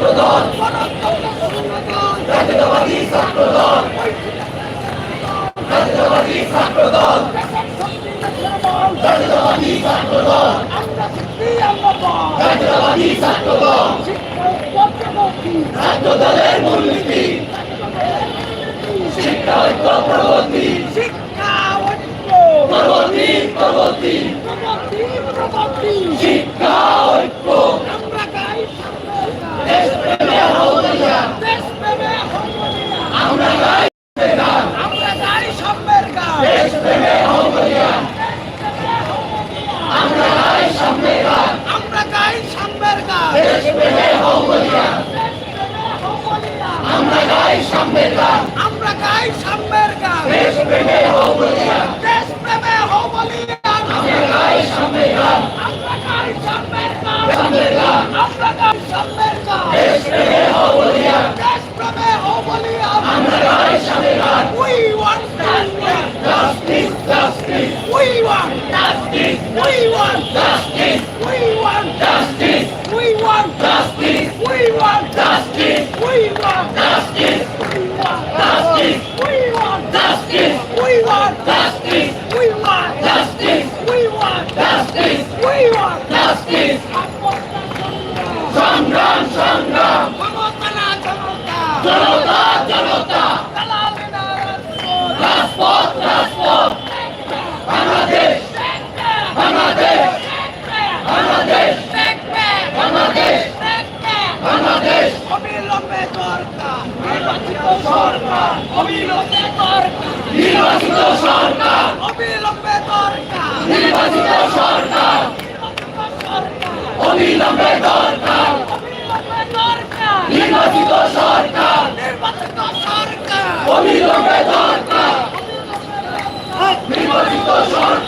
ছাত্রদল জাতীয়তাবাদী ছাত্রদল জাতীয়তাবাদী ছাত্রদল জাতীয়তাবাদী ছাত্রদল জাতীয়তাবাদী ছাত্রদল ছাত্র দলের মূলনীতি। শিক্ষা ঐক্য প্রগতি শিক্ষা ঐক্য। সাম্যের গান আমরা গাই সাম্যের গান দেশ প্রেমে হওয়া দেশ প্রেমে হওয়া আমরা গাই সাম্যের গান আমরা গাই সাম্যের গান সাম্যের গান আমরা গাই সাম্যের গান দেশ প্রেমে হওয়া দেশ প্রেমে হওয়া আমরা গাই সাম্যের গান we জনতা জনতা রাজপথ রাজপথ বাংলাদেশ বাংলাদেশ বাংলাদেশ বাংলাদেশ বাংলাদেশ অবিলম্বে দরকার নির্বাচিত সরকার অবিলম্বে দরকার নির্বাচিত সরকার অবিলম্বে দরকার নির্বাচিত সরকার অবিলম্বে সরকার নির্বাচিত সরকার অবিলম্বে দরকার। নির্বাচিত সরকার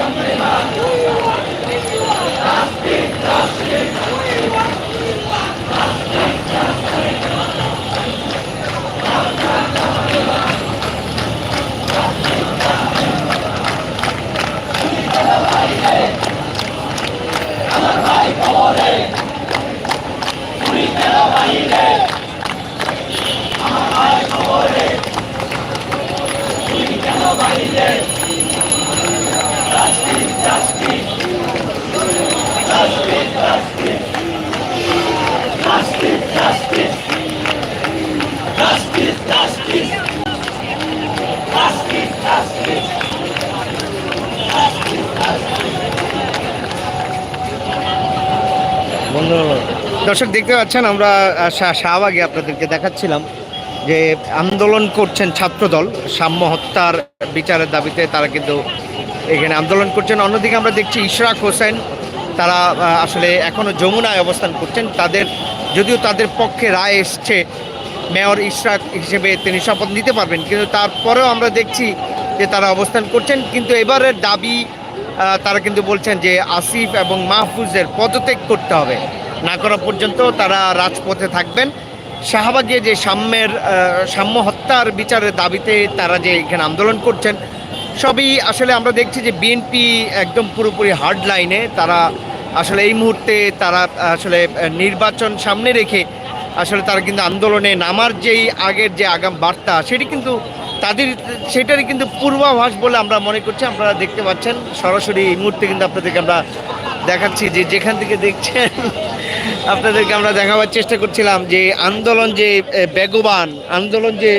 দর্শক দেখতে পাচ্ছেন, আমরা শাহবাগে আপনাদেরকে দেখাচ্ছিলাম যে আন্দোলন করছেন ছাত্রদল, সাম্য হত্যার বিচারের দাবিতে তারা কিন্তু এখানে আন্দোলন করছেন। অন্যদিকে আমরা দেখছি ইশরাক হোসেন, তারা আসলে এখনও যমুনায় অবস্থান করছেন। তাদের, যদিও তাদের পক্ষে রায় এসছে, মেয়র ইশরাক হিসেবে তিনি শপথ নিতে পারবেন, কিন্তু তারপরেও আমরা দেখছি যে তারা অবস্থান করছেন। কিন্তু এবারের দাবি তারা কিন্তু বলছেন যে আসিফ এবং মাহফুজের পদত্যাগ করতে হবে। না করা পর্যন্ত তারা রাজপথে থাকবেন। শাহবাগে যে সাম্যের সাম্য হত্যার বিচারের দাবিতে তারা যে এখানে আন্দোলন করছেন সবই আসলে আমরা দেখছি যে বিএনপি একদম পুরোপুরি হার্ড লাইনে তারা আসলে এই মুহূর্তে তারা আসলে নির্বাচন সামনে রেখে আসলে তারা কিন্তু আন্দোলনে নামার যেই আগের যে আগাম বার্তা, সেটি কিন্তু তাদের, সেটারই কিন্তু পূর্বাভাস বলে আমরা মনে করছি। আপনারা দেখতে পাচ্ছেন, সরাসরি এই মুহূর্তে কিন্তু আপনাদেরকে আমরা দেখাচ্ছি যে যেখান থেকে দেখছেন, আপনাদেরকে আমরা দেখাবার চেষ্টা করছিলাম যে আন্দোলন যে বেগবান, আন্দোলন যে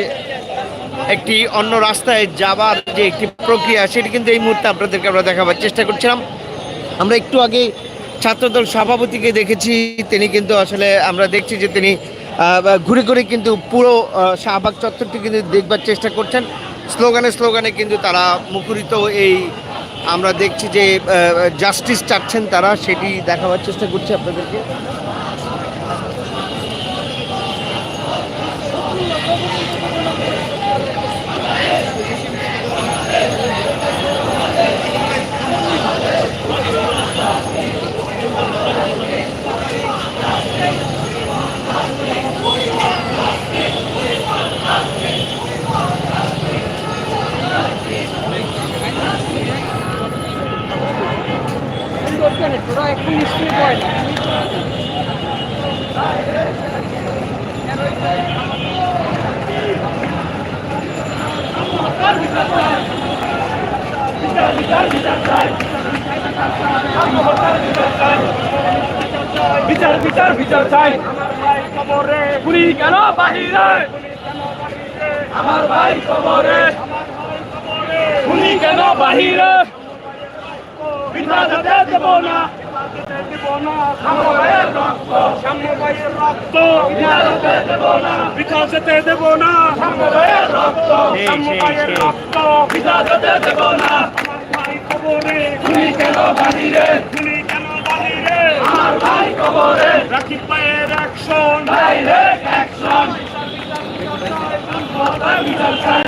একটি অন্য রাস্তায় যাবার যে একটি প্রক্রিয়া, সেটি কিন্তু এই মুহূর্তে আপনাদেরকে আমরা দেখাবার চেষ্টা করছিলাম। আমরা একটু আগে ছাত্রদল সভাপতিকে দেখেছি, তিনি কিন্তু আসলে আমরা দেখছি যে তিনি ঘুরে ঘুরে কিন্তু পুরো শাহবাগ চত্বরটি কিন্তু দেখবার চেষ্টা করছেন। স্লোগানে স্লোগানে কিন্তু তারা মুখরিত এই, আমরা দেখছি যে জাস্টিস চাচ্ছেন তারা, সেটি দেখাবার চেষ্টা করছি আপনাদেরকে তোরা এখন নিশ্চয়ই পড়ে না বিচার বিচার বিচার চাই। গুলি কেন বাহিরে আমার ভাই কবরে। গুলি কেন বাহিরে বিচার যেতে দেব না। বিচার যেতে দেব না। যেতে দেব না। কবরে গুলি কেন বাহিরে? গুলি কেন বাহিরে? আমার ভাই কবরে? রাখি পায়ের অ্যাকশন। Direct action.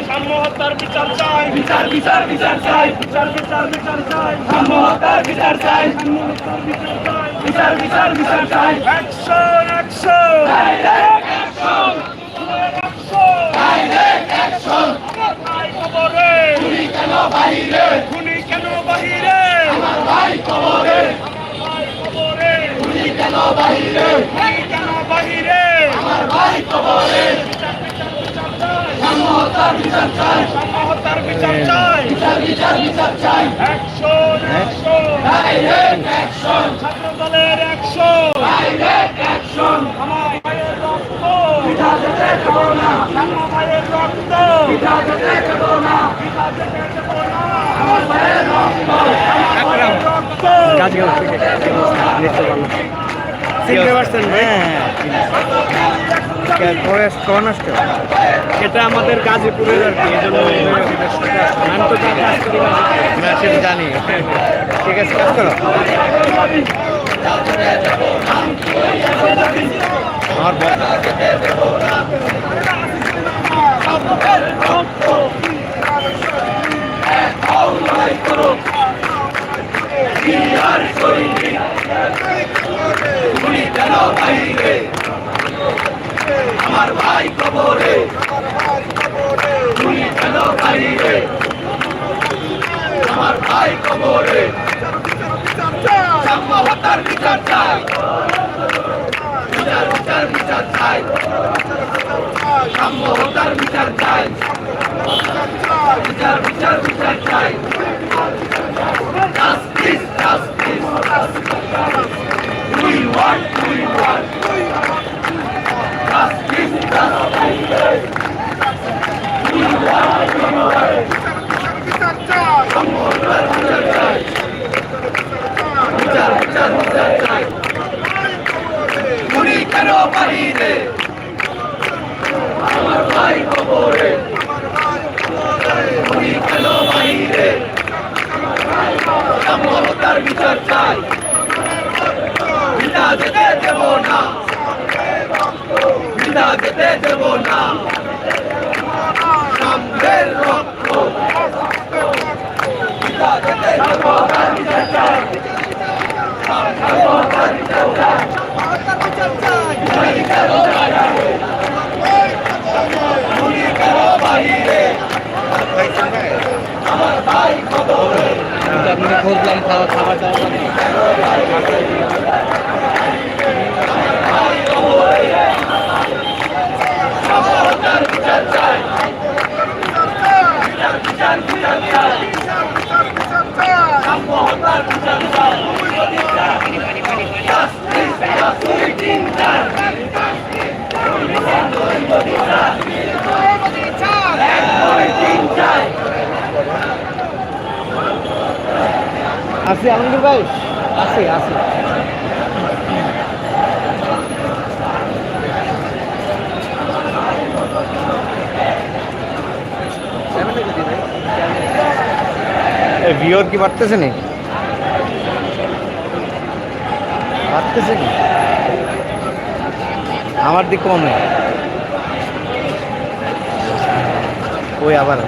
সাম্যহত্যার বিচার চাই। বিচার বিচার বিচার চাই। বিচার বিচার বিচার চাই। সাম্যহত্যার বিচার চাই। বিচার বিচার বিচার চাই। Action action. Direct action. Direct action. ভাই কবরে। খুনি কেন বাহিরে? কেন বাহিরে? আমার ভাই কবরে। খুনি কেন বাহিরে? কেন বাহিরে? আমার ভাই কবরে। সাম্যহত্যার বিচার চাই। সাম্যহত্যার বিচার চাই। বিচার বিচার বিচার চাই। অ্যাকশন অ্যাকশন ডাইরেক্ট অ্যাকশন ছাত্র দলের অ্যাকশন ডাইরেক্ট অ্যাকশন আমার ভাইয়ের রক্ত। পিতা যেতে দেব না। আমার ভাইয়ের রক্ত। পিতা যেতে দেব না। পিতা যেতে দেব না আমার ভাইয়ের রক্ত আমার ভাইয়ের রক্ত চিনতে এটা আমাদের গাজীপুরের আর কি সেটা জানি। ঠিক আছে আমার আমার ভাই কবরে তুমি কেন বাহিরে আমার ভাই কবরে সাম্যহত্যার বিচার চাই বিচার বিচার বিচার চাই সাম্যহত্যার বিচার চাই কেন বাহিরে আমার ভাই কবরে। সাম্যহত্যার বিচার চাই। বিনা যেতে দেব না। বিনা যেতে দেব না। সাম্যের রক্ত। চাই। খুঁজলাম খাওয়া খাবার দাবার জি আলমগীর ভাই। আছে আছে। ভিওর কি বাড়তেছে নি? বাড়তেছে কি? আমার দিক কম। নেই ওই আবার